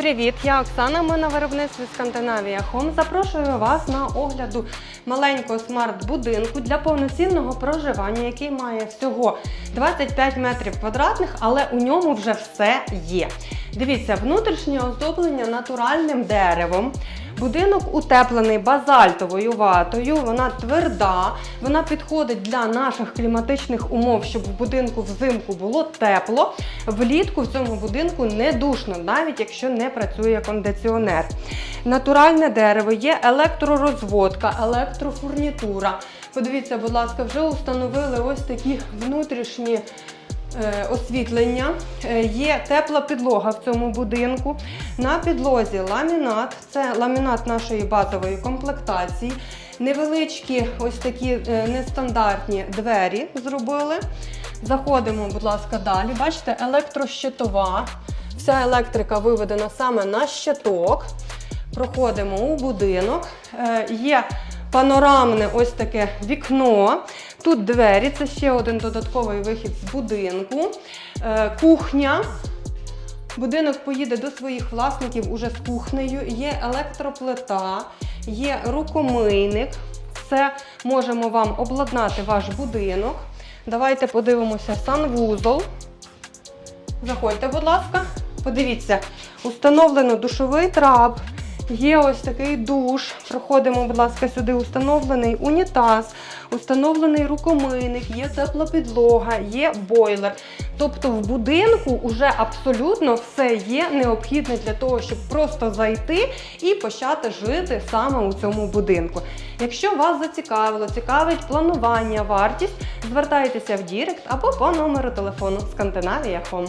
Привіт, я Оксана. Ми на виробництві Скандинавія Хом. Запрошую вас на огляду маленького смарт-будинку для повноцінного проживання, який має всього 25 метрів квадратних, але у ньому вже все є. Дивіться, внутрішнє оздоблення натуральним деревом. Будинок утеплений базальтовою ватою, вона тверда, вона підходить для наших кліматичних умов, щоб в будинку взимку було тепло. Влітку в цьому будинку не душно, навіть якщо не працює кондиціонер. Натуральне дерево, є електророзводка, електрофурнітура. Подивіться, будь ласка, вже установили ось такі внутрішні освітлення. Е, Є тепла підлога в цьому будинку. На підлозі ламінат, це ламінат нашої базової комплектації. Невеличкі ось такі е, нестандартні двері зробили. Заходимо, будь ласка, далі. Бачите, електрощитова. Вся електрика виведена саме на щиток. Проходимо у будинок. Е, Є панорамне ось таке вікно. Тут двері, це ще один додатковий вихід з будинку. Е, Кухня. Будинок поїде до своїх власників уже з кухнею. Є електроплита, є рукомийник. Все можемо вам обладнати ваш будинок. Давайте подивимося санвузол. Заходьте, будь ласка. Подивіться, установлено душовий трап. Є ось такий душ. Проходимо, будь ласка, сюди установлений унітаз, установлений рукомийник, є тепла підлога, є бойлер. Тобто в будинку вже абсолютно все є необхідне для того, щоб просто зайти і почати жити саме у цьому будинку. Якщо вас зацікавило, цікавить планування, вартість, звертайтеся в Дірект або по номеру телефону Скандинавія Хом.